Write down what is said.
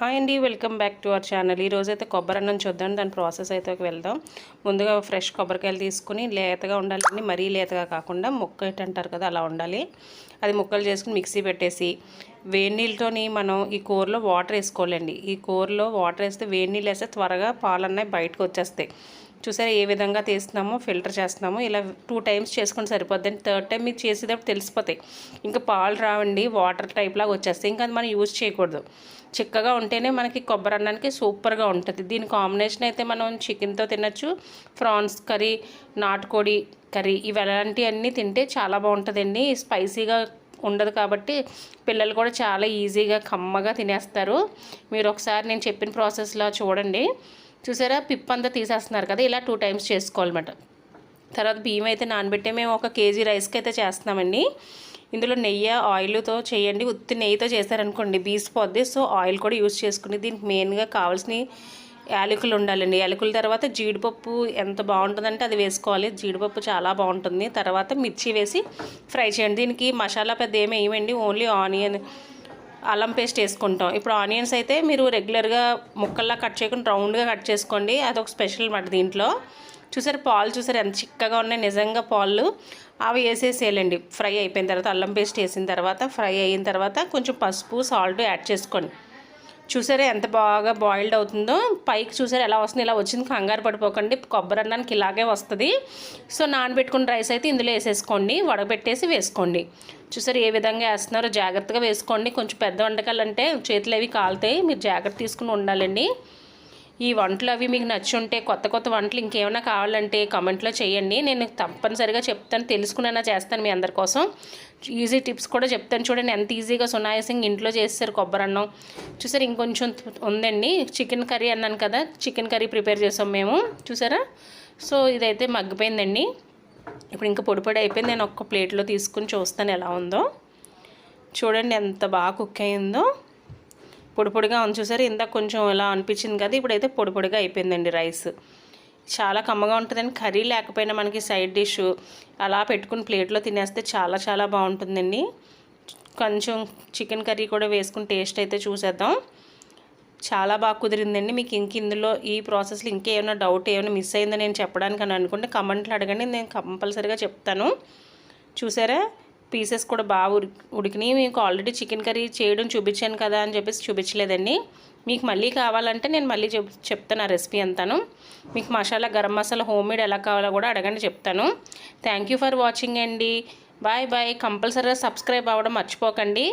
Hi అండి welcome back to our channel. ఈరోజు అయితే కొబ్బరి అన్నం చూద్దాం దాని ప్రాసెస్ అయితే వెళ్దాం. ముందుగా ఫ్రెష్ కొబ్బరికాయలు తీసుకుని లేతగా ఉండాలండి మరీ లేతగా కాకుండా ముక్క అంటారు కదా అలా ఉండాలి. అది ముక్కలు చేసుకుని మిక్సీ పెట్టేసి వేడి నీళ్ళతోని మనం ఈ కూరలో వాటర్ వేసుకోవాలండి. ఈ కూరలో వాటర్ వేస్తే వేడి నీళ్ళు వేస్తే త్వరగా పాలన్నీ బయటకు వచ్చేస్తాయి. చూసారా ఏ విధంగా తీస్తున్నామో ఫిల్టర్ చేస్తున్నాము ఇలా టూ టైమ్స్ చేసుకుంటే సరిపోద్దండి థర్డ్ టైం మీరు చేసేటప్పుడు తెలిసిపోతాయి. ఇంకా పాలు రావండి వాటర్ టైప్ లాగా వచ్చేస్తాయి. ఇంకా అది మనం యూజ్ చేయకూడదు. చిక్కగా ఉంటేనే మనకి కొబ్బరి అన్నానికి సూపర్గా ఉంటుంది. దీని కాంబినేషన్ అయితే మనం చికెన్తో తినచ్చు ఫ్రాన్స్ కర్రీ నాటుకోడి కర్రీ ఇవి అలాంటివన్నీ తింటే చాలా బాగుంటుందండి. స్పైసీగా ఉండదు కాబట్టి పిల్లలు కూడా చాలా ఈజీగా కమ్మగా తినేస్తారు. మీరు ఒకసారి నేను చెప్పిన ప్రాసెస్లో చూడండి. చూసారా? పిప్ అంతా తీసేస్తున్నారు కదా ఇలా టూ టైమ్స్ చేసుకోవాలన్నమాట. తర్వాత బియ్యం అయితే నానబెట్టే మేము ఒక కేజీ రైస్కి అయితే చేస్తున్నామండి. ఇందులో నెయ్యి ఆయిల్తో చేయండి. ఉత్తి నెయ్యితో చేశారనుకోండి బీసిపోద్ది. సో ఆయిల్ కూడా యూస్ చేసుకుని దీనికి మెయిన్గా కావాల్సిన యాలకులు ఉండాలండి. యాలకుల తర్వాత జీడిపప్పు ఎంత బాగుంటుందంటే అది వేసుకోవాలి. జీడిపప్పు చాలా బాగుంటుంది. తర్వాత మిర్చి వేసి ఫ్రై చేయండి. దీనికి మసాలా పెద్ద ఏమి వేయమండి. ఓన్లీ ఆనియన్ అల్లం పేస్ట్ వేసుకుంటాం. ఇప్పుడు ఆనియన్స్ అయితే మీరు రెగ్యులర్గా ముక్కల్లా కట్ చేయకుండా రౌండ్గా కట్ చేసుకోండి. అదొక స్పెషల్ మాట దీంట్లో. చూసారు పాలు చూసారు ఎంత చిక్కగా ఉన్నాయి. నిజంగా పాలు. అవి వేసేసేయాలండి. ఫ్రై అయిపోయిన తర్వాత అల్లం పేస్ట్ వేసిన తర్వాత ఫ్రై అయిన తర్వాత కొంచెం పసుపు సాల్ట్ యాడ్ చేసుకోండి. చూసారా ఎంత బాగా బాయిల్డ్ అవుతుందో? పైకి చూసారా ఎలా వస్తుంది? ఇలా వచ్చింది. కంగారు పడిపోకండి. కొబ్బరి అన్నానికి ఇలాగే వస్తుంది. సో నానబెట్టుకున్న రైస్ అయితే ఇందులో వేసేసుకోండి. వడబెట్టేసి వేసుకోండి. చూసారు ఏ విధంగా వేస్తున్నారో జాగ్రత్తగా వేసుకోండి. కొంచెం పెద్ద వంటకాలు అంటే చేతులు అవి కాలుతాయి. మీరు జాగ్రత్త తీసుకుని ఉండాలండి. ఈ వంటలు అవి మీకు నచ్చి ఉంటే కొత్త కొత్త వంటలు ఇంకేమైనా కావాలంటే కమెంట్లో చేయండి. నేను తప్పనిసరిగా చెప్తాను తెలుసుకునేనా చేస్తాను మీ అందరి కోసం. ఈజీ టిప్స్ కూడా చెప్తాను చూడండి ఎంత ఈజీగా సునాయాసంగా ఇంట్లో చేస్తారు కొబ్బరి అన్నం. చూసారు ఇంకొంచెం ఉందండి. చికెన్ కర్రీ అన్నాను కదా చికెన్ కర్రీ ప్రిపేర్ చేసాం మేము. చూసారా? సో ఇదైతే మగ్గిపోయిందండి. ఇప్పుడు ఇంకా పొడి పొడి అయిపోయింది. నేను ఒక్క ప్లేట్లో తీసుకుని చూస్తాను ఎలా ఉందో. చూడండి ఎంత బాగా కుక్ అయిందో. పొడి పొడిగా ఉంది చూసారు ఇందాక కొంచెం ఇలా అనిపించింది కదా ఇప్పుడైతే పొడి పొడిగా అయిపోయిందండి రైస్. చాలా కమ్మగా ఉంటుందండి. కర్రీ లేకపోయినా మనకి సైడ్ డిష్ అలా పెట్టుకుని ప్లేట్లో తినేస్తే చాలా చాలా బాగుంటుందండి. కొంచెం చికెన్ కర్రీ కూడా వేసుకుని టేస్ట్ అయితే చూసేద్దాం. చాలా బాగా కుదిరిందండి. మీకు ఇంక ఇందులో ఈ ప్రాసెస్లో ఇంకేమైనా డౌట్ ఏమైనా మిస్ అయిందో నేను చెప్పడానికి అని అనుకుంటే కమెంట్లు అడగండి. నేను కంపల్సరీగా చెప్తాను. చూసారా? పీసెస్ కూడా బాగా ఉడి ఉడికినాయి. మీకు ఆల్రెడీ చికెన్ కర్రీ చేయడం చూపించాను కదా అని చెప్పేసి చూపించలేదండి. మీకు మళ్ళీ కావాలంటే నేను మళ్ళీ చెప్ చెప్తాను ఆ రెసిపీ అంతాను. మీకు మసాలా గరం మసాలా హోమ్ మేడ్ ఎలా కావాలో కూడా అడగండి చెప్తాను. థ్యాంక్ యూ ఫర్ వాచింగ్ అండి. Bye bye. కంపల్సరీగా సబ్స్క్రైబ్ అవ్వడం మర్చిపోకండి.